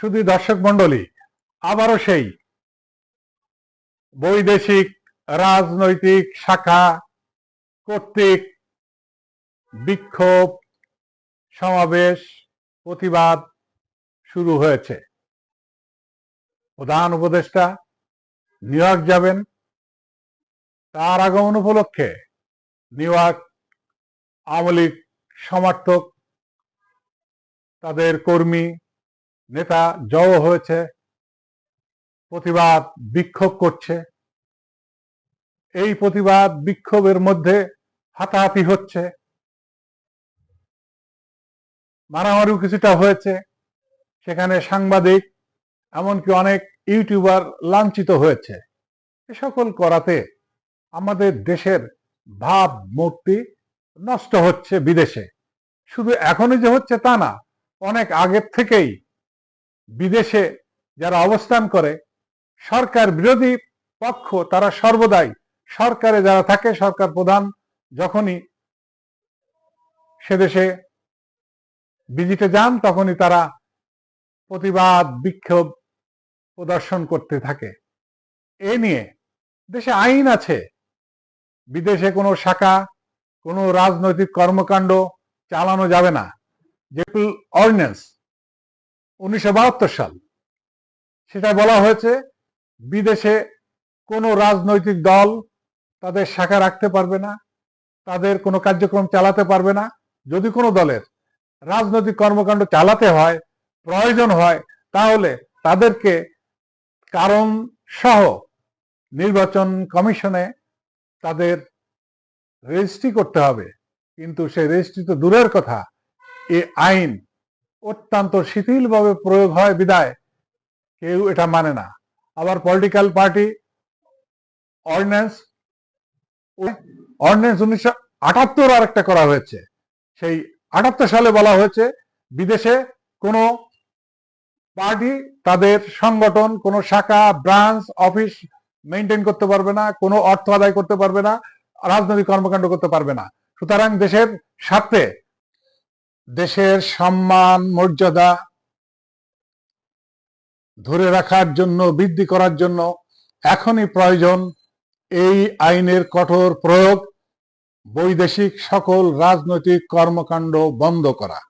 শুধু দর্শক মন্ডলী আবারও সেই বৈদেশিক রাজনৈতিক শাখা কর্তৃক বিক্ষোভ সমাবেশ প্রতিবাদ শুরু হয়েছে। প্রধান উপদেষ্টা নিউ ইয়র্ক যাবেন। তার আগমন উপলক্ষে নিউ ইয়র্ক আওয়ামী লীগ সমর্থক, তাদের কর্মী নেতা জড়ো হয়েছে, প্রতিবাদ বিক্ষোভ করছে। এই প্রতিবাদ বিক্ষোভের মধ্যে হাতাহাতি হচ্ছে। মারামারিও কিছুটা হয়েছে। সেখানে সাংবাদিক, এমনকি অনেক ইউটিউবার লাঞ্ছিত হয়েছে। এ সকল করাতে আমাদের দেশের ভাব মূর্তি নষ্ট হচ্ছে বিদেশে। শুধু এখনই যে হচ্ছে তা না, অনেক আগের থেকেই বিদেশে যারা অবস্থান করে, সরকার বিরোধী পক্ষ তারা সর্বদাই সরকারে যারা থাকে, সরকার প্রধান যখনই সে দেশে ভিজিটে যান, তখনই তারা প্রতিবাদ, বিক্ষোভ প্রদর্শন করতে থাকে। এ নিয়ে দেশে আইন আছে। বিদেশে কোনো শাখা, কোনো রাজনৈতিক কর্মকাণ্ড চালানো যাবে না। যেগুলো অর্ডিন্যান্স উনিশশো বাহাত্তর সাল। সেটা বলা হয়েছে, বিদেশে কোনো রাজনৈতিক দল তাদের শাখা রাখতে পারবে না, তাদের কোনো কার্যক্রম চালাতে পারবে না। যদি কোনো দলের রাজনৈতিক কর্মকাণ্ড চালাতে হয়, প্রয়োজন হয়, তাহলে তাদেরকে কারণ সহ নির্বাচন কমিশনে তাদের রেজিস্ট্রি করতে হবে। কিন্তু সেই রেজিস্ট্রি তো দূরের কথা, এ আইন অত্যন্ত শিথিলভাবে প্রয়োগ হয় বিদায়। কেউ এটা মানে না। আবার পলিটিক্যাল পার্টি অর্ডিন্যান্স অর্ডিন্যান্স উনিশশো আটাত্তর আর একটা করা হয়েছে। সেই আটাত্তর সালে বলা হয়েছে, বিদেশে কোনো পার্টি তাদের সংগঠন, কোনো শাখা ব্রাঞ্চ অফিস মেনটেন করতে পারবে না, কোনো অর্থ আদায় করতে পারবে না, রাজনৈতিক কর্মকাণ্ড করতে পারবে না। সুতরাং দেশের স্বার্থে দেশের সম্মান, মর্যাদা ধরে রাখার জন্য, বৃদ্ধি করার জন্য এখনই প্রয়োজন এই আইনের কঠোর প্রয়োগ, বৈদেশিক সকল রাজনৈতিক কর্মকাণ্ড বন্ধ করা।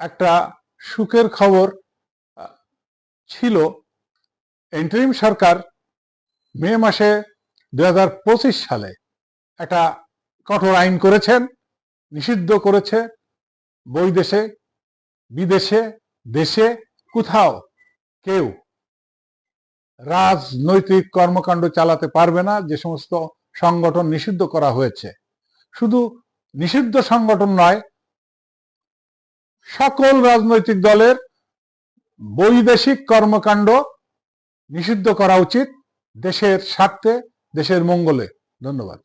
একটা সুখের খবর ছিল এন্টারিম সরকার মে মাসে দুই হাজার পঁচিশ সালে একটা কঠোর আইন করেছেন। নিষিদ্ধ করেছে বৈদেশে বিদেশে, দেশে, কোথাও কেউ রাজনৈতিক কর্মকাণ্ড চালাতে পারবে না, যে সমস্ত সংগঠন নিষিদ্ধ করা হয়েছে। শুধু নিষিদ্ধ সংগঠন নয়, সকল রাজনৈতিক দলের বৈদেশিক কর্মকাণ্ড নিষিদ্ধ করা উচিত দেশের স্বার্থে, দেশের মঙ্গলে। ধন্যবাদ।